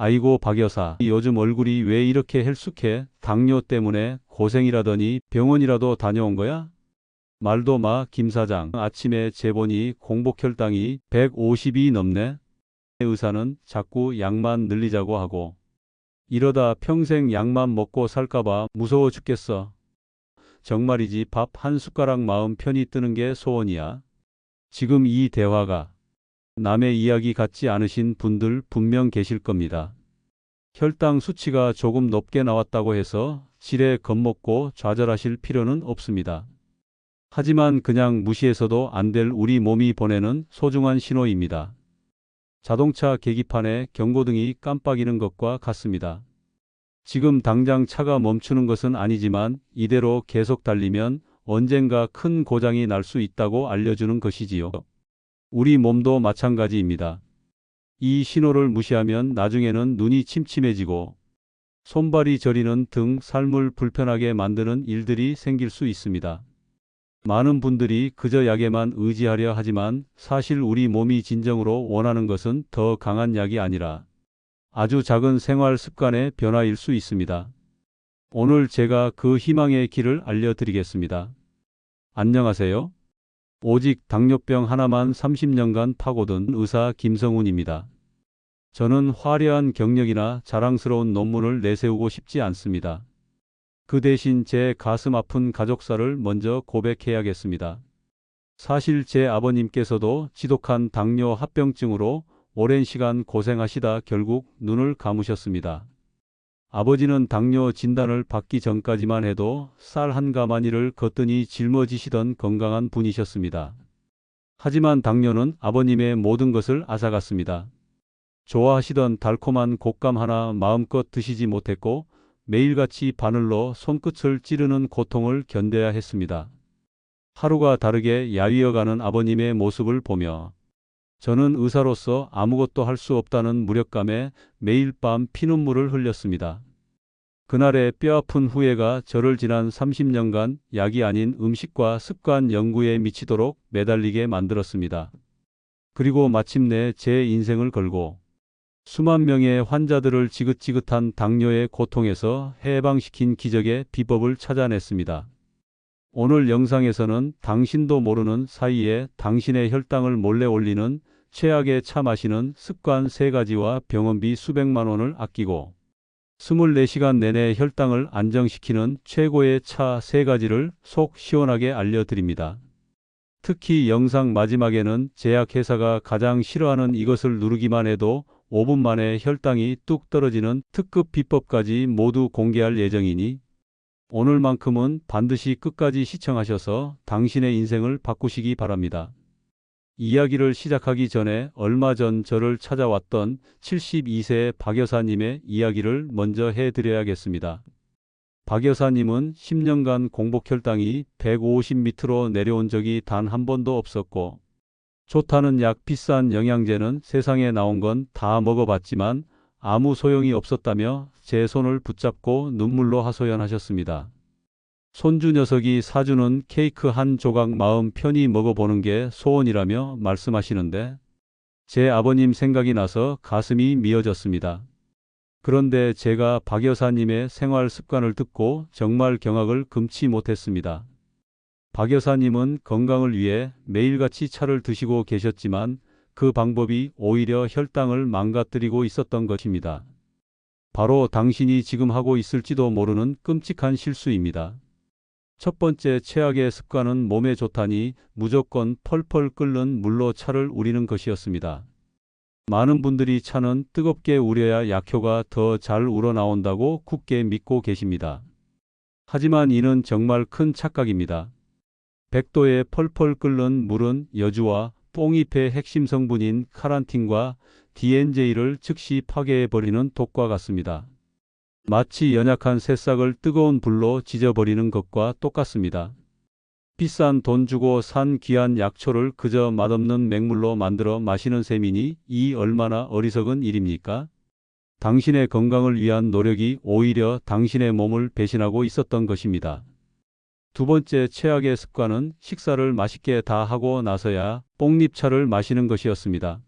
아이고 박 여사, 요즘 얼굴이 왜 이렇게 헬쑥해? 당뇨 때문에 고생이라더니 병원이라도 다녀온 거야? 말도 마, 김 사장. 아침에 재보니 공복혈당이 150이 넘네. 의사는 자꾸 약만 늘리자고 하고 이러다 평생 약만 먹고 살까봐 무서워 죽겠어. 정말이지 밥 한 숟가락 마음 편히 뜨는 게 소원이야. 지금 이 대화가 남의 이야기 같지 않으신 분들 분명 계실 겁니다. 혈당 수치가 조금 높게 나왔다고 해서 지레 겁먹고 좌절하실 필요는 없습니다. 하지만 그냥 무시해서도 안 될 우리 몸이 보내는 소중한 신호입니다. 자동차 계기판에 경고등이 깜빡이는 것과 같습니다. 지금 당장 차가 멈추는 것은 아니지만 이대로 계속 달리면 언젠가 큰 고장이 날 수 있다고 알려주는 것이지요. 우리 몸도 마찬가지입니다. 이 신호를 무시하면 나중에는 눈이 침침해지고 손발이 저리는 등 삶을 불편하게 만드는 일들이 생길 수 있습니다. 많은 분들이 그저 약에만 의지하려 하지만 사실 우리 몸이 진정으로 원하는 것은 더 강한 약이 아니라 아주 작은 생활 습관의 변화일 수 있습니다. 오늘 제가 그 희망의 길을 알려드리겠습니다. 안녕하세요. 오직 당뇨병 하나만 30년간 파고든 의사 김성훈입니다. 저는 화려한 경력이나 자랑스러운 논문을 내세우고 싶지 않습니다. 그 대신 제 가슴 아픈 가족사를 먼저 고백해야겠습니다. 사실 제 아버님께서도 지독한 당뇨 합병증으로 오랜 시간 고생하시다 결국 눈을 감으셨습니다. 아버지는 당뇨 진단을 받기 전까지만 해도 쌀 한 가마니를 걷더니 짊어지시던 건강한 분이셨습니다. 하지만 당뇨는 아버님의 모든 것을 앗아갔습니다. 좋아하시던 달콤한 곶감 하나 마음껏 드시지 못했고 매일같이 바늘로 손끝을 찌르는 고통을 견뎌야 했습니다. 하루가 다르게 야위어가는 아버님의 모습을 보며 저는 의사로서 아무것도 할 수 없다는 무력감에 매일 밤 피눈물을 흘렸습니다. 그날의 뼈아픈 후회가 저를 지난 30년간 약이 아닌 음식과 습관 연구에 미치도록 매달리게 만들었습니다. 그리고 마침내 제 인생을 걸고 수만 명의 환자들을 지긋지긋한 당뇨의 고통에서 해방시킨 기적의 비법을 찾아냈습니다. 오늘 영상에서는 당신도 모르는 사이에 당신의 혈당을 몰래 올리는 최악의 차 마시는 습관 3가지와 병원비 수백만 원을 아끼고 24시간 내내 혈당을 안정시키는 최고의 차 3가지를 속 시원하게 알려드립니다. 특히 영상 마지막에는 제약회사가 가장 싫어하는 이것을 누르기만 해도 5분 만에 혈당이 뚝 떨어지는 특급 비법까지 모두 공개할 예정이니 오늘만큼은 반드시 끝까지 시청하셔서 당신의 인생을 바꾸시기 바랍니다. 이야기를 시작하기 전에 얼마 전 저를 찾아왔던 72세 박 여사님의 이야기를 먼저 해드려야겠습니다. 박 여사님은 10년간 공복혈당이 150 밑으로 내려온 적이 단 한 번도 없었고 좋다는 약 비싼 영양제는 세상에 나온 건 다 먹어봤지만 아무 소용이 없었다며 제 손을 붙잡고 눈물로 하소연하셨습니다. 손주 녀석이 사주는 케이크 한 조각 마음 편히 먹어보는 게 소원이라며 말씀하시는데 제 아버님 생각이 나서 가슴이 미어졌습니다. 그런데 제가 박 여사님의 생활 습관을 듣고 정말 경악을 금치 못했습니다. 박 여사님은 건강을 위해 매일같이 차를 드시고 계셨지만 그 방법이 오히려 혈당을 망가뜨리고 있었던 것입니다. 바로 당신이 지금 하고 있을지도 모르는 끔찍한 실수입니다. 첫 번째 최악의 습관은 몸에 좋다니 무조건 펄펄 끓는 물로 차를 우리는 것이었습니다. 많은 분들이 차는 뜨겁게 우려야 약효가 더 잘 우러나온다고 굳게 믿고 계십니다. 하지만 이는 정말 큰 착각입니다. 100도에 펄펄 끓는 물은 여주와 뽕잎의 핵심 성분인 카란틴과 DNJ를 즉시 파괴해버리는 독과 같습니다. 마치 연약한 새싹을 뜨거운 불로 지져버리는 것과 똑같습니다. 비싼 돈 주고 산 귀한 약초를 그저 맛없는 맹물로 만들어 마시는 셈이니 이 얼마나 어리석은 일입니까? 당신의 건강을 위한 노력이 오히려 당신의 몸을 배신하고 있었던 것입니다. 두 번째 최악의 습관은 식사를 맛있게 다 하고 나서야 뽕잎차를 마시는 것이었습니다.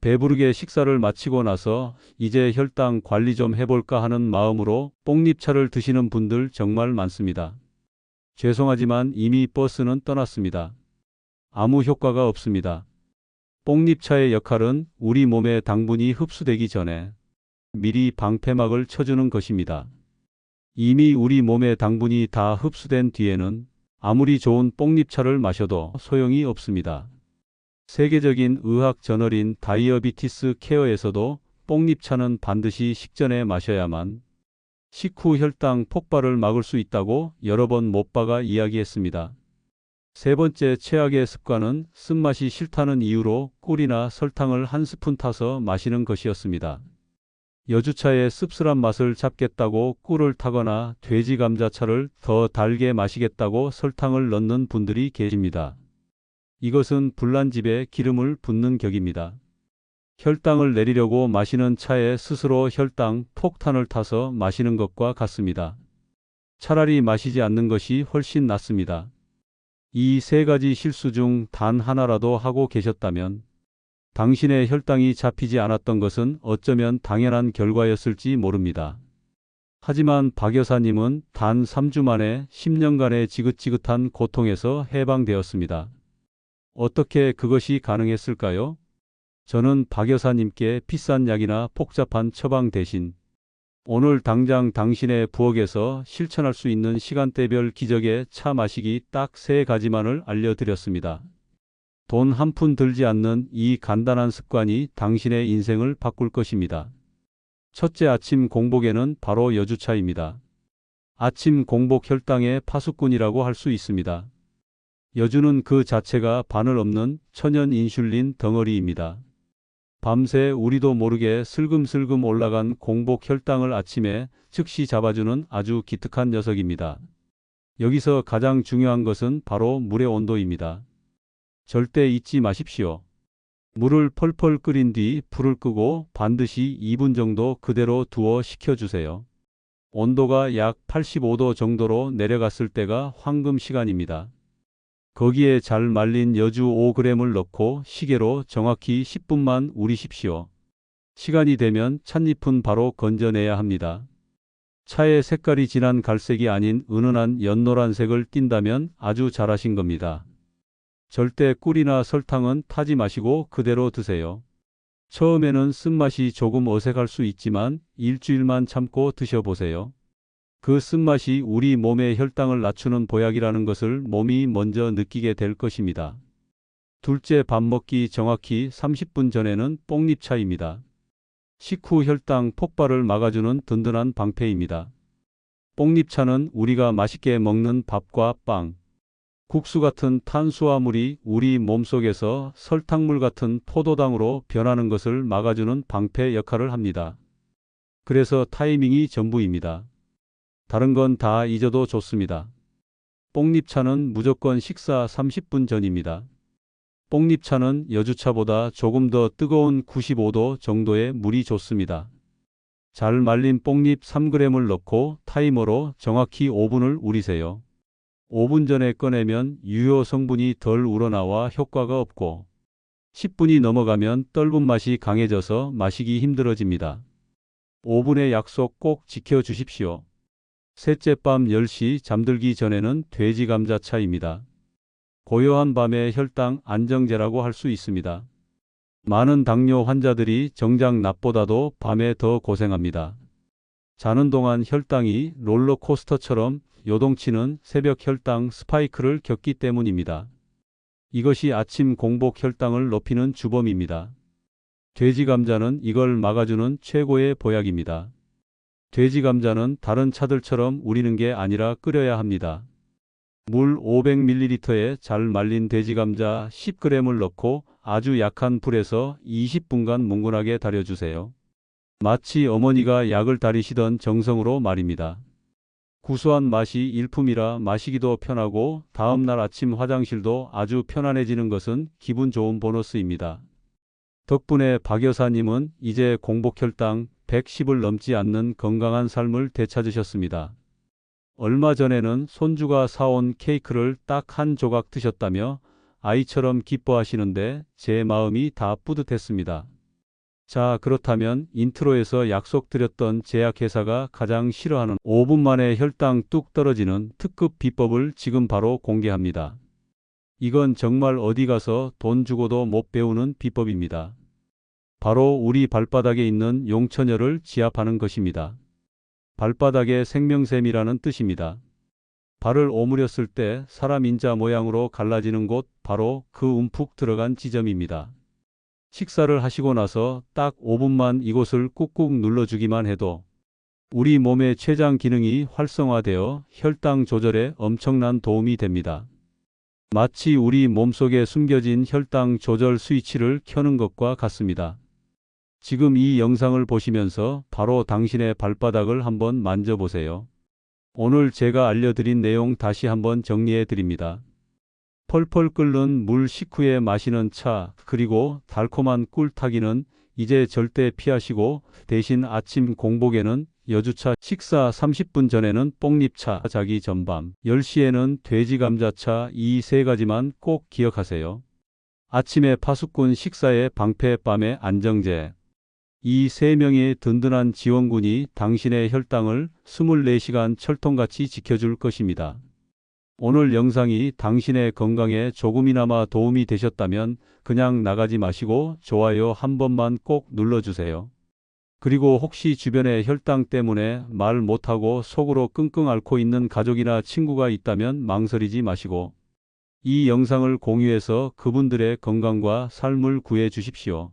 배부르게 식사를 마치고 나서 이제 혈당 관리 좀 해볼까 하는 마음으로 뽕잎차를 드시는 분들 정말 많습니다. 죄송하지만 이미 버스는 떠났습니다. 아무 효과가 없습니다. 뽕잎차의 역할은 우리 몸에 당분이 흡수되기 전에 미리 방패막을 쳐주는 것입니다. 이미 우리 몸의 당분이 다 흡수된 뒤에는 아무리 좋은 뽕잎차를 마셔도 소용이 없습니다. 세계적인 의학 저널인 다이어비티스 케어에서도 뽕잎차는 반드시 식전에 마셔야만 식후 혈당 폭발을 막을 수 있다고 여러 번 못 박아 이야기했습니다. 세 번째 최악의 습관은 쓴맛이 싫다는 이유로 꿀이나 설탕을 한 스푼 타서 마시는 것이었습니다. 여주차의 씁쓸한 맛을 잡겠다고 꿀을 타거나 돼지 감자차를 더 달게 마시겠다고 설탕을 넣는 분들이 계십니다. 이것은 불난 집에 기름을 붓는 격입니다. 혈당을 내리려고 마시는 차에 스스로 혈당 폭탄을 타서 마시는 것과 같습니다. 차라리 마시지 않는 것이 훨씬 낫습니다. 이 세 가지 실수 중 단 하나라도 하고 계셨다면 당신의 혈당이 잡히지 않았던 것은 어쩌면 당연한 결과였을지 모릅니다. 하지만 박 여사님은 단 3주 만에 10년간의 지긋지긋한 고통에서 해방되었습니다. 어떻게 그것이 가능했을까요? 저는 박 여사님께 비싼 약이나 복잡한 처방 대신 오늘 당장 당신의 부엌에서 실천할 수 있는 시간대별 기적의 차 마시기 딱 세 가지만을 알려드렸습니다. 돈 한 푼 들지 않는 이 간단한 습관이 당신의 인생을 바꿀 것입니다. 첫째 아침 공복에는 바로 여주차입니다. 아침 공복 혈당의 파수꾼이라고 할 수 있습니다. 여주는 그 자체가 바늘 없는 천연 인슐린 덩어리입니다. 밤새 우리도 모르게 슬금슬금 올라간 공복 혈당을 아침에 즉시 잡아주는 아주 기특한 녀석입니다. 여기서 가장 중요한 것은 바로 물의 온도입니다. 절대 잊지 마십시오. 물을 펄펄 끓인 뒤 불을 끄고 반드시 2분 정도 그대로 두어 식혀주세요. 온도가 약 85도 정도로 내려갔을 때가 황금 시간입니다. 거기에 잘 말린 여주 5g을 넣고 시계로 정확히 10분만 우리십시오. 시간이 되면 찻잎은 바로 건져내야 합니다. 차의 색깔이 진한 갈색이 아닌 은은한 연노란색을 띈다면 아주 잘하신 겁니다. 절대 꿀이나 설탕은 타지 마시고 그대로 드세요. 처음에는 쓴맛이 조금 어색할 수 있지만 일주일만 참고 드셔보세요. 그 쓴맛이 우리 몸의 혈당을 낮추는 보약이라는 것을 몸이 먼저 느끼게 될 것입니다. 둘째 밥 먹기 정확히 30분 전에는 뽕잎차입니다. 식후 혈당 폭발을 막아주는 든든한 방패입니다. 뽕잎차는 우리가 맛있게 먹는 밥과 빵, 국수 같은 탄수화물이 우리 몸속에서 설탕물 같은 포도당으로 변하는 것을 막아주는 방패 역할을 합니다. 그래서 타이밍이 전부입니다. 다른 건 다 잊어도 좋습니다. 뽕잎차는 무조건 식사 30분 전입니다. 뽕잎차는 여주차보다 조금 더 뜨거운 95도 정도의 물이 좋습니다. 잘 말린 뽕잎 3g을 넣고 타이머로 정확히 5분을 우리세요. 5분 전에 꺼내면 유효 성분이 덜 우러나와 효과가 없고 10분이 넘어가면 떫은 맛이 강해져서 마시기 힘들어집니다. 5분의 약속 꼭 지켜주십시오. 셋째 밤 10시 잠들기 전에는 돼지 감자차입니다. 고요한 밤의 혈당 안정제라고 할 수 있습니다. 많은 당뇨 환자들이 정작 낮보다도 밤에 더 고생합니다. 자는 동안 혈당이 롤러코스터처럼 요동치는 새벽 혈당 스파이크를 겪기 때문입니다. 이것이 아침 공복 혈당을 높이는 주범입니다. 돼지 감자는 이걸 막아주는 최고의 보약입니다. 돼지 감자는 다른 차들처럼 우리는 게 아니라 끓여야 합니다. 물 500ml에 잘 말린 돼지 감자 10g을 넣고 아주 약한 불에서 20분간 뭉근하게 달여주세요. 마치 어머니가 약을 다리시던 정성으로 말입니다. 구수한 맛이 일품이라 마시기도 편하고 다음날 아침 화장실도 아주 편안해지는 것은 기분 좋은 보너스입니다. 덕분에 박 여사님은 이제 공복혈당 110을 넘지 않는 건강한 삶을 되찾으셨습니다. 얼마 전에는 손주가 사온 케이크를 딱 한 조각 드셨다며 아이처럼 기뻐하시는데 제 마음이 다 뿌듯했습니다. 자, 그렇다면 인트로에서 약속드렸던 제약회사가 가장 싫어하는 5분 만에 혈당 뚝 떨어지는 특급 비법을 지금 바로 공개합니다. 이건 정말 어디 가서 돈 주고도 못 배우는 비법입니다. 바로 우리 발바닥에 있는 용처녀를 지압하는 것입니다. 발바닥의 생명샘이라는 뜻입니다. 발을 오므렸을 때 사람 인자 모양으로 갈라지는 곳 바로 그 움푹 들어간 지점입니다. 식사를 하시고 나서 딱 5분만 이곳을 꾹꾹 눌러주기만 해도 우리 몸의 췌장 기능이 활성화되어 혈당 조절에 엄청난 도움이 됩니다. 마치 우리 몸속에 숨겨진 혈당 조절 스위치를 켜는 것과 같습니다. 지금 이 영상을 보시면서 바로 당신의 발바닥을 한번 만져보세요. 오늘 제가 알려드린 내용 다시 한번 정리해 드립니다. 펄펄 끓는 물 식후에 마시는 차, 그리고 달콤한 꿀타기는 이제 절대 피하시고 대신 아침 공복에는 여주차, 식사 30분 전에는 뽕잎차, 자기 전밤, 10시에는 돼지 감자차 이 세 가지만 꼭 기억하세요. 아침에 파수꾼 식사에 방패 밤에 안정제. 이 세 명의 든든한 지원군이 당신의 혈당을 24시간 철통같이 지켜줄 것입니다. 오늘 영상이 당신의 건강에 조금이나마 도움이 되셨다면 그냥 나가지 마시고 좋아요 한 번만 꼭 눌러주세요. 그리고 혹시 주변에 혈당 때문에 말 못하고 속으로 끙끙 앓고 있는 가족이나 친구가 있다면 망설이지 마시고 이 영상을 공유해서 그분들의 건강과 삶을 구해 주십시오.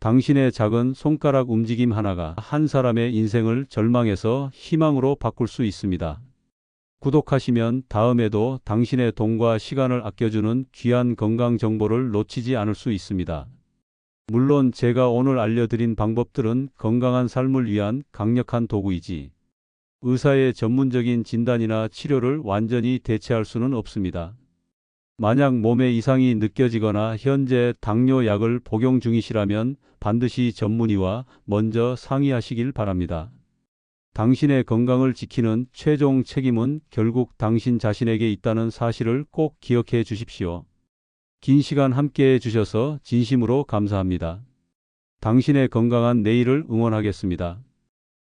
당신의 작은 손가락 움직임 하나가 한 사람의 인생을 절망에서 희망으로 바꿀 수 있습니다. 구독하시면 다음에도 당신의 돈과 시간을 아껴주는 귀한 건강 정보를 놓치지 않을 수 있습니다. 물론 제가 오늘 알려드린 방법들은 건강한 삶을 위한 강력한 도구이지 의사의 전문적인 진단이나 치료를 완전히 대체할 수는 없습니다. 만약 몸에 이상이 느껴지거나 현재 당뇨 약을 복용 중이시라면 반드시 전문의와 먼저 상의하시길 바랍니다. 당신의 건강을 지키는 최종 책임은 결국 당신 자신에게 있다는 사실을 꼭 기억해 주십시오. 긴 시간 함께 해주셔서 진심으로 감사합니다. 당신의 건강한 내일을 응원하겠습니다.